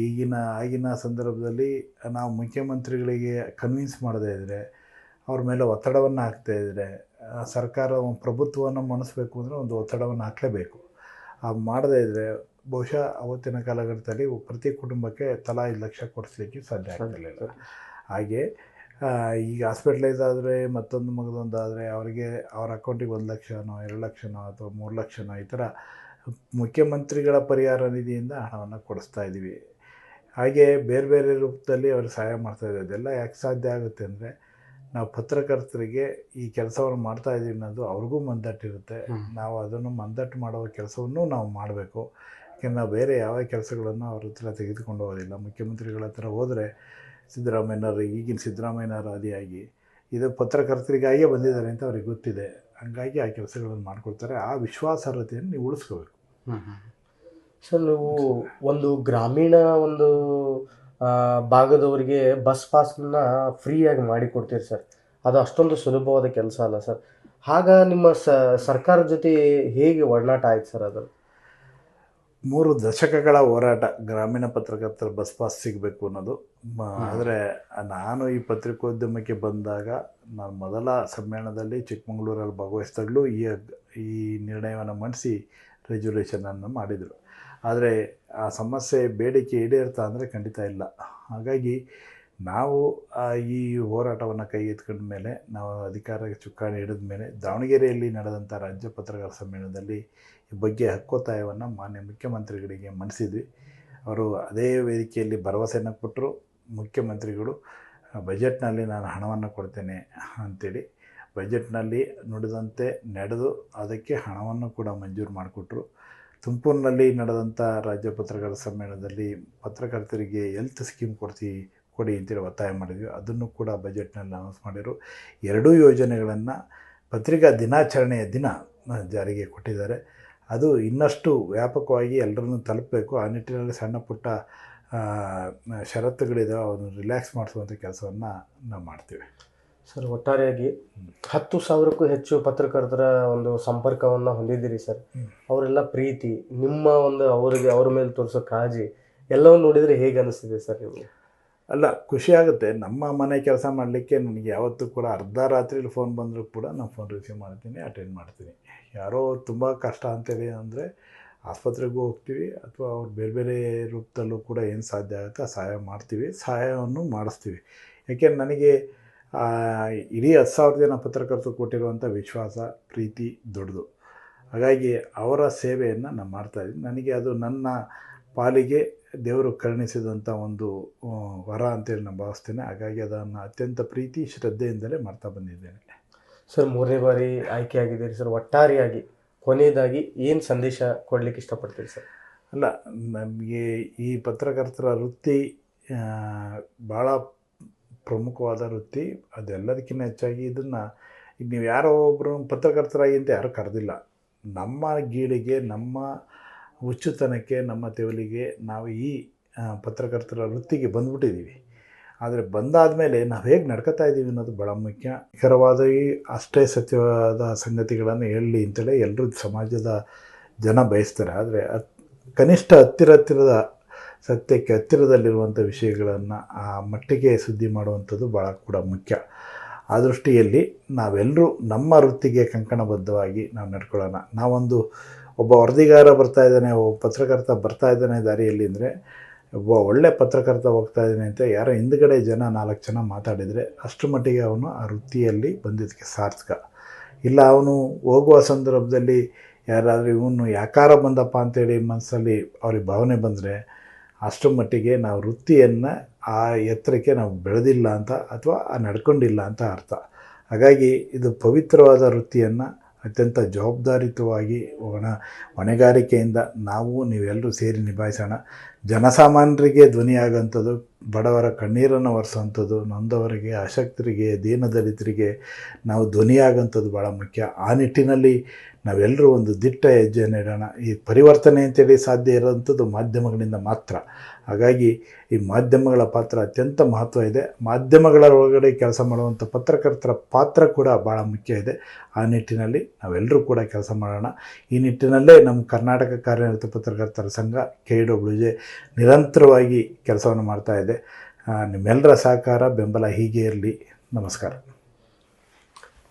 [SPEAKER 2] ಈಗಿನ ಆಗಿನ ಸಂದರ್ಭದಲ್ಲಿ ನಾವು ಮುಖ್ಯಮಂತ್ರಿಗಳಿಗೆ ಕನ್ವಿನ್ಸ್ ಮಾಡದೇ ಇದ್ದರೆ ಅವ್ರ ಮೇಲೆ ಒತ್ತಡವನ್ನು ಹಾಕ್ತಾ ಇದ್ದರೆ ಆ, ಸರ್ಕಾರ ಪ್ರಭುತ್ವವನ್ನು ಮಣಿಸ್ಬೇಕು ಅಂದರೆ ಒಂದು ಒತ್ತಡವನ್ನು ಹಾಕಲೇಬೇಕು. ಆ ಮಾಡದೇ ಇದ್ದರೆ ಬಹುಶಃ ಅವತ್ತಿನ ಕಾಲಘಟ್ಟದಲ್ಲಿ ಪ್ರತಿ ಕುಟುಂಬಕ್ಕೆ ತಲಾ ಐದು ಲಕ್ಷ ಕೊಡಿಸ್ಲಿಕ್ಕೆ ಸಾಧ್ಯ ಆಗ್ತಿರಲಿಲ್ಲ ಹಾಗೆ ಈಗ ಹಾಸ್ಪಿಟ್ಲೈಸ್ ಆದರೆ ಮತ್ತೊಂದು ಮಗದೊಂದಾದರೆ ಅವರಿಗೆ ಅವ್ರ ಅಕೌಂಟಿಗೆ ಒಂದು ಲಕ್ಷನೋ ಎರಡು ಲಕ್ಷನೋ ಅಥವಾ ಮೂರು ಲಕ್ಷನೋ ಈ ಥರ ಮುಖ್ಯಮಂತ್ರಿಗಳ ಪರಿಹಾರ ನಿಧಿಯಿಂದ ಹಣವನ್ನು ಕೊಡಿಸ್ತಾ ಇದ್ದೀವಿ ಹಾಗೆ ಬೇರೆ ಬೇರೆ ರೂಪದಲ್ಲಿ ಅವ್ರಿಗೆ ಸಹಾಯ ಮಾಡ್ತಾ ಇದ್ದಾರೆ. ಅದೆಲ್ಲ ಯಾಕೆ ಸಾಧ್ಯ ಆಗುತ್ತೆ ಅಂದರೆ ನಾವು ಪತ್ರಕರ್ತರಿಗೆ ಈ ಕೆಲಸವನ್ನು ಮಾಡ್ತಾ ಇದ್ದೀವಿ ಅನ್ನೋದು ಅವ್ರಿಗೂ ಮಂದಟ್ಟಿರುತ್ತೆ. ನಾವು ಅದನ್ನು ಮಂದಟ್ಟು ಮಾಡುವ ಕೆಲಸವನ್ನು ನಾವು ಮಾಡಬೇಕು. ಯಾಕೆಂದ್ರೆ ನಾವು ಬೇರೆ ಯಾವ ಕೆಲಸಗಳನ್ನು ಅವ್ರ ಹತ್ರ ತೆಗೆದುಕೊಂಡು ಹೋಗೋದಿಲ್ಲ. ಮುಖ್ಯಮಂತ್ರಿಗಳ ಹತ್ರ ಹೋದರೆ ಸಿದ್ದರಾಮಯ್ಯನವರು ಈಗಿನ ಸಿದ್ದರಾಮಯ್ಯನವರ ಆದಿಯಾಗಿ ಇದು ಪತ್ರಕರ್ತರಿಗಾಗಿಯೇ ಬಂದಿದ್ದಾರೆ ಅಂತ ಅವ್ರಿಗೆ ಗೊತ್ತಿದೆ. ಹಂಗಾಗಿ ಆ ಕೆಲಸಗಳನ್ನು ಮಾಡಿಕೊಡ್ತಾರೆ ಆ ವಿಶ್ವಾಸಾರ್ಹತೆಯನ್ನು ನೀವು ಉಳಿಸ್ಕೋಬೇಕು.
[SPEAKER 1] ಸರ್ ನೀವು ಒಂದು ಗ್ರಾಮೀಣ ಒಂದು ಭಾಗದವರಿಗೆ ಬಸ್ ಪಾಸ್ನ ಫ್ರೀಯಾಗಿ ಮಾಡಿಕೊಡ್ತೀರಿ ಸರ್ ಅದು ಅಷ್ಟೊಂದು ಸುಲಭವಾದ ಕೆಲಸ ಅಲ್ಲ ಸರ್ ಆಗ ನಿಮ್ಮ ಸರ್ಕಾರದ ಜೊತೆ ಹೇಗೆ ಒಡನಾಟ ಆಯ್ತು ಸರ್ ಅದು?
[SPEAKER 2] ಮೂರು ದಶಕಗಳ ಹೋರಾಟ ಗ್ರಾಮೀಣ ಪತ್ರಕರ್ತರ ಬಸ್ ಪಾಸ್ ಸಿಗಬೇಕು ಅನ್ನೋದು. ಆದರೆ ನಾನು ಈ ಪತ್ರಿಕೋದ್ಯಮಕ್ಕೆ ಬಂದಾಗ ನಾನು ಮೊದಲ ಸಮ್ಮೇಳನದಲ್ಲಿ ಚಿಕ್ಕಮಗಳೂರಲ್ಲಿ ಭಾಗವಹಿಸಿದಾಗಲೂ ಈ ಈ ನಿರ್ಣಯವನ್ನು ಮಂಡಿಸಿ ರೆಜುಲೇಷನನ್ನು ಮಾಡಿದರು. ಆದರೆ ಆ ಸಮಸ್ಯೆ ಬೇಡಿಕೆ ಈಡೇರ್ತಾ ಅಂದರೆ ಖಂಡಿತ ಇಲ್ಲ. ಹಾಗಾಗಿ ನಾವು ಈ ಹೋರಾಟವನ್ನು ಕೈ ಎತ್ಕೊಂಡ ಮೇಲೆ, ನಾವು ಅಧಿಕಾರ ಚುಕ್ಕಾಣಿ ಹಿಡಿದ ಮೇಲೆ, ದಾವಣಗೆರೆಯಲ್ಲಿ ನಡೆದಂಥ ರಾಜ್ಯ ಪತ್ರಕಾರ ಸಮ್ಮೇಳನದಲ್ಲಿ ಈ ಬಗ್ಗೆ ಹಕ್ಕೊತ್ತಾಯವನ್ನು ಮಾನ್ಯ ಮುಖ್ಯಮಂತ್ರಿಗಳಿಗೆ ಮಂಡಿಸಿದ್ವಿ ಅವರು ಅದೇ ವೇದಿಕೆಯಲ್ಲಿ ಭರವಸೆಯನ್ನು ಕೊಟ್ಟರು ಮುಖ್ಯಮಂತ್ರಿಗಳು, ಬಜೆಟ್ನಲ್ಲಿ ನಾನು ಹಣವನ್ನು ಕೊಡ್ತೇನೆ ಅಂಥೇಳಿ ಬಜೆಟ್ನಲ್ಲಿ ನುಡಿದಂತೆ ನಡೆದು ಅದಕ್ಕೆ ಹಣವನ್ನು ಕೂಡ ಮಂಜೂರು ಮಾಡಿಕೊಟ್ರು. ತುಮಕೂರಿನಲ್ಲಿ ನಡೆದಂಥ ರಾಜ್ಯ ಪತ್ರಕರ್ತರ ಸಮ್ಮೇಳನದಲ್ಲಿ ಪತ್ರಕರ್ತರಿಗೆ ಹೆಲ್ತ್ ಸ್ಕೀಮ್ ಕೊಡ್ತಿ, ಕೊಡಿ ಅಂತೇಳಿ ಒತ್ತಾಯ ಮಾಡಿದ್ವಿ. ಅದನ್ನು ಕೂಡ ಬಜೆಟ್ನಲ್ಲಿ ಅನೌನ್ಸ್ ಮಾಡಿದರು ಎರಡೂ ಯೋಜನೆಗಳನ್ನು ಪತ್ರಿಕಾ ದಿನಾಚರಣೆಯ ದಿನ ಜಾರಿಗೆ ಕೊಟ್ಟಿದ್ದಾರೆ. ಅದು ಇನ್ನಷ್ಟು ವ್ಯಾಪಕವಾಗಿ ಎಲ್ಲರನ್ನೂ ತಲುಪಬೇಕು. ಆ ನಿಟ್ಟಿನಲ್ಲಿ ಸಣ್ಣ ಪುಟ್ಟ ಷರತ್ತುಗಳಿದ್ದಾವೆ ಅವನ್ನು ರಿಲ್ಯಾಕ್ಸ್ ಮಾಡಿಸುವಂಥ ಕೆಲಸವನ್ನು ನಾವು ಮಾಡ್ತೀವಿ.
[SPEAKER 1] ಸರ್ ಒಟ್ಟಾರೆಯಾಗಿ ಹತ್ತು ಸಾವಿರಕ್ಕೂ ಹೆಚ್ಚು ಪತ್ರಕರ್ತರ ಒಂದು ಸಂಪರ್ಕವನ್ನು ಹೊಂದಿದ್ದೀರಿ ಸರ್. ಅವರೆಲ್ಲ ಪ್ರೀತಿ ನಿಮ್ಮ ಒಂದು ಅವರಿಗೆ ಅವ್ರ ಮೇಲೆ ತೋರಿಸೋ ಕಾಳಜಿ ಎಲ್ಲವನ್ನು ನೋಡಿದರೆ ಹೇಗೆ ಅನಿಸ್ತಿದೆ ಸರ್ ನಿಮಗೆ?
[SPEAKER 2] ಅಲ್ಲ ಖುಷಿ ಆಗುತ್ತೆ. ನಮ್ಮ ಮನೆ ಕೆಲಸ ಮಾಡಲಿಕ್ಕೆ ನನಗೆ ಯಾವತ್ತೂ ಕೂಡ ಅರ್ಧ ರಾತ್ರಿಲಿ ಫೋನ್ ಬಂದರೂ ಕೂಡ ನಾನು ಫೋನ್ ರಿಸೀವ್ ಮಾಡ್ತೀನಿ ಅಟೆಂಡ್ ಮಾಡ್ತೀನಿ. ಯಾರೋ ತುಂಬ ಕಷ್ಟ ಅಂತೇಳಿ ಅಂದರೆ ಆಸ್ಪತ್ರೆಗೂ ಹೋಗ್ತೀವಿ ಅಥವಾ ಅವ್ರು ಬೇರೆ ಬೇರೆ ರೂಪದಲ್ಲೂ ಕೂಡ ಏನು ಸಾಧ್ಯ ಆಗುತ್ತೆ ಆ ಸಹಾಯ ಮಾಡ್ತೀವಿ ಸಹಾಯವನ್ನು ಮಾಡಿಸ್ತೀವಿ. ಯಾಕೆಂದ್ರೆ ನನಗೆ ಇಡೀ ಹತ್ತು ಸಾವಿರ ಜನ ಪತ್ರಕರ್ತರು ಕೊಟ್ಟಿರುವಂಥ ವಿಶ್ವಾಸ ಪ್ರೀತಿ ದೊಡ್ಡದು. ಹಾಗಾಗಿ ಅವರ ಸೇವೆಯನ್ನು ನಾನು ಮಾಡ್ತಾಯಿದ್ದೀನಿ ನನಗೆ ಅದು ನನ್ನ ಪಾಲಿಗೆ ದೇವರು ಕರುಣಿಸಿದಂಥ ಒಂದು ವರ ಅಂತೇಳಿ ನಾನು ಭಾವಿಸ್ತೇನೆ. ಹಾಗಾಗಿ ಅದನ್ನು ಅತ್ಯಂತ ಪ್ರೀತಿ ಶ್ರದ್ಧೆಯಿಂದಲೇ ಮಾಡ್ತಾ ಬಂದಿದ್ದೇನೆ.
[SPEAKER 1] ಸರ್ ಮೂರನೇ ಬಾರಿ ಆಯ್ಕೆಯಾಗಿದ್ದೀರಿ ಸರ್. ಒಟ್ಟಾರೆಯಾಗಿ ಕೊನೆಯದಾಗಿ ಏನು ಸಂದೇಶ ಕೊಡಲಿಕ್ಕೆ ಇಷ್ಟಪಡ್ತೀರಿ ಸರ್?
[SPEAKER 2] ಅಲ್ಲ ನಮಗೆ ಈ ಪತ್ರಕರ್ತರ ವೃತ್ತಿ ಭಾಳ ಪ್ರಮುಖವಾದ ವೃತ್ತಿ, ಅದೆಲ್ಲದಕ್ಕಿಂತ ಹೆಚ್ಚಾಗಿ ಇದನ್ನು ನೀವು ಯಾರೋ ಒಬ್ಬರು ಪತ್ರಕರ್ತರಾಗಿ ಅಂತ ಯಾರೂ ಕರೆದಿಲ್ಲ. ನಮ್ಮ ಗೀಳಿಗೆ, ನಮ್ಮ ಹುಚ್ಚುತನಕ್ಕೆ, ನಮ್ಮ ತೆವಲಿಗೆ ನಾವು ಈ ಪತ್ರಕರ್ತರ ವೃತ್ತಿಗೆ ಬಂದ್ಬಿಟ್ಟಿದ್ದೀವಿ ಆದರೆ ಬಂದಾದ ಮೇಲೆ ನಾವು ಹೇಗೆ ನಡ್ಕೋತಾ ಇದ್ದೀವಿ ಅನ್ನೋದು ಭಾಳ ಮುಖ್ಯ. ನಿಖರವಾದ ಅಷ್ಟೇ ಸತ್ಯವಾದ ಸಂಗತಿಗಳನ್ನು ಹೇಳಲಿ ಅಂತೇಳಿ ಎಲ್ಲರೂ ಸಮಾಜದ ಜನ ಬಯಸ್ತಾರೆ. ಆದರೆ ಕನಿಷ್ಠ ಹತ್ತಿರ ಹತ್ತಿರದ ಸತ್ಯಕ್ಕೆ ಹತ್ತಿರದಲ್ಲಿರುವಂಥ ವಿಷಯಗಳನ್ನು ಆ ಮಟ್ಟಿಗೆ ಸುದ್ದಿ ಮಾಡುವಂಥದ್ದು ಭಾಳ ಕೂಡ ಮುಖ್ಯ. ಆ ದೃಷ್ಟಿಯಲ್ಲಿ ನಾವೆಲ್ಲರೂ ನಮ್ಮ ವೃತ್ತಿಗೆ ಕಂಕಣಬದ್ಧವಾಗಿ ನಾವು ನಡ್ಕೊಳ್ಳೋಣ. ನಾವೊಂದು ಒಬ್ಬ ವರದಿಗಾರ ಬರ್ತಾ ಇದ್ದಾನೆ, ಒಬ್ಬ ಪತ್ರಕರ್ತ ಬರ್ತಾ ಇದ್ದಾನೆ ದಾರಿಯಲ್ಲಿ ಅಂದರೆ, ಒಬ್ಬ ಒಳ್ಳೆ ಪತ್ರಕರ್ತ ಹೋಗ್ತಾ ಇದ್ದಾನೆ ಅಂತ ಯಾರೋ ಹಿಂದ್ಗಡೆ ಜನ ನಾಲ್ಕು ಜನ ಮಾತಾಡಿದರೆ ಅಷ್ಟರ ಮಟ್ಟಿಗೆ ಅವನು ಆ ವೃತ್ತಿಯಲ್ಲಿ ಬಂದಿದ್ದಕ್ಕೆ ಸಾರ್ಥಕ. ಇಲ್ಲ ಅವನು ಹೋಗುವ ಸಂದರ್ಭದಲ್ಲಿ ಯಾರಾದರೂ ಇವನು ಯಾಕಾರ ಬಂದಪ್ಪ ಅಂತೇಳಿ ಮನಸ್ಸಲ್ಲಿ ಅವ್ರಿಗೆ ಭಾವನೆ ಬಂದರೆ ಅಷ್ಟರ ಮಟ್ಟಿಗೆ ನಾವು ವೃತ್ತಿಯನ್ನು ಆ ಎತ್ತರಕ್ಕೆ ನಾವು ಬೆಳೆದಿಲ್ಲ ಅಂತ ಅಥವಾ ನಡ್ಕೊಂಡಿಲ್ಲ ಅಂತ ಅರ್ಥ. ಹಾಗಾಗಿ ಇದು ಪವಿತ್ರವಾದ ವೃತ್ತಿಯನ್ನು ಅತ್ಯಂತ ಜವಾಬ್ದಾರಿತವಾಗಿ ಒಣ, ಹೊಣೆಗಾರಿಕೆಯಿಂದ ನಾವು ನೀವೆಲ್ಲರೂ ಸೇರಿ ನಿಭಾಯಿಸೋಣ. ಜನಸಾಮಾನ್ಯರಿಗೆ ಧ್ವನಿಯಾಗಂಥದ್ದು, ಬಡವರ ಕಣ್ಣೀರನ್ನು ಒರೆಸೋವಂಥದ್ದು, ನೊಂದವರಿಗೆ, ಅಶಕ್ತರಿಗೆ ದೀನದಲಿತರಿಗೆ ನಾವು ಧ್ವನಿಯಾಗಂಥದ್ದು ಭಾಳ ಮುಖ್ಯ. ಆ ನಿಟ್ಟಿನಲ್ಲಿ ನಾವೆಲ್ಲರೂ ಒಂದು ದಿಟ್ಟ ಹೆಜ್ಜೆಯನ್ನು ಇಡೋಣ ಈ ಪರಿವರ್ತನೆ ಅಂತೇಳಿ ಸಾಧ್ಯ ಇರೋವಂಥದ್ದು ಮಾಧ್ಯಮಗಳಿಂದ ಮಾತ್ರ. ಹಾಗಾಗಿ ಈ ಮಾಧ್ಯಮಗಳ ಪಾತ್ರ ಅತ್ಯಂತ ಮಹತ್ವ ಇದೆ. ಮಾಧ್ಯಮಗಳ ಒಳಗಡೆ ಕೆಲಸ ಮಾಡುವಂಥ ಪತ್ರಕರ್ತರ ಪಾತ್ರ ಕೂಡ ಭಾಳ ಮುಖ್ಯ ಇದೆ. ಆ ನಿಟ್ಟಿನಲ್ಲಿ ನಾವೆಲ್ಲರೂ ಕೂಡ ಕೆಲಸ ಮಾಡೋಣ. ಈ ನಿಟ್ಟಿನಲ್ಲೇ ನಮ್ಮ ಕರ್ನಾಟಕ ಕಾರ್ಯನಿರತ ಪತ್ರಕರ್ತರ ಸಂಘ, ಕೆ ಡಬ್ಲ್ಯೂ ಜೆ ನಿರಂತರವಾಗಿ ಕೆಲಸವನ್ನು ಮಾಡ್ತಾ ಇದೆ. ನಿಮ್ಮೆಲ್ಲರ ಸಹಕಾರ, ಬೆಂಬಲ ಹೀಗೆ ಇರಲಿ. ನಮಸ್ಕಾರ.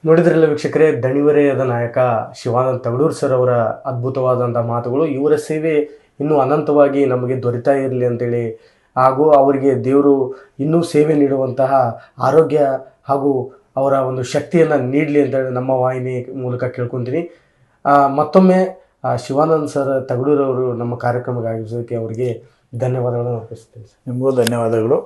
[SPEAKER 1] ನೋಡಿದ್ರಲ್ಲ ವೀಕ್ಷಕರೇ, ದಣಿವರೆಯದ ನಾಯಕ ಶಿವಾನಂದ್ ತಗಡೂರ್ ಸರ್ ಅವರ ಅದ್ಭುತವಾದಂಥ ಮಾತುಗಳು ಇವರ ಸೇವೆ ಇನ್ನೂ ಅನಂತವಾಗಿ ನಮಗೆ ದೊರೀತಾ ಇರಲಿ ಅಂತೇಳಿ, ಹಾಗೂ ಅವರಿಗೆ ದೇವರು ಇನ್ನೂ ಸೇವೆ ನೀಡುವಂತಹ ಆರೋಗ್ಯ ಹಾಗೂ ಅವರ ಒಂದು ಶಕ್ತಿಯನ್ನು ನೀಡಲಿ ಅಂತೇಳಿ ನಮ್ಮ ವಾಹಿನಿ ಮೂಲಕ ಕೇಳ್ಕೊತೀನಿ. ಮತ್ತೊಮ್ಮೆ ಶಿವಾನಂದ್ ಸರ್ ತಗಡೂರವರು ನಮ್ಮ ಕಾರ್ಯಕ್ರಮಕ್ಕೆ ಆಗಿರೋದಕ್ಕೆ ಅವರಿಗೆ ಧನ್ಯವಾದಗಳನ್ನು ಅರ್ಪಿಸ್ತೀನಿ
[SPEAKER 2] ನಿಮಗೂ ಧನ್ಯವಾದಗಳು.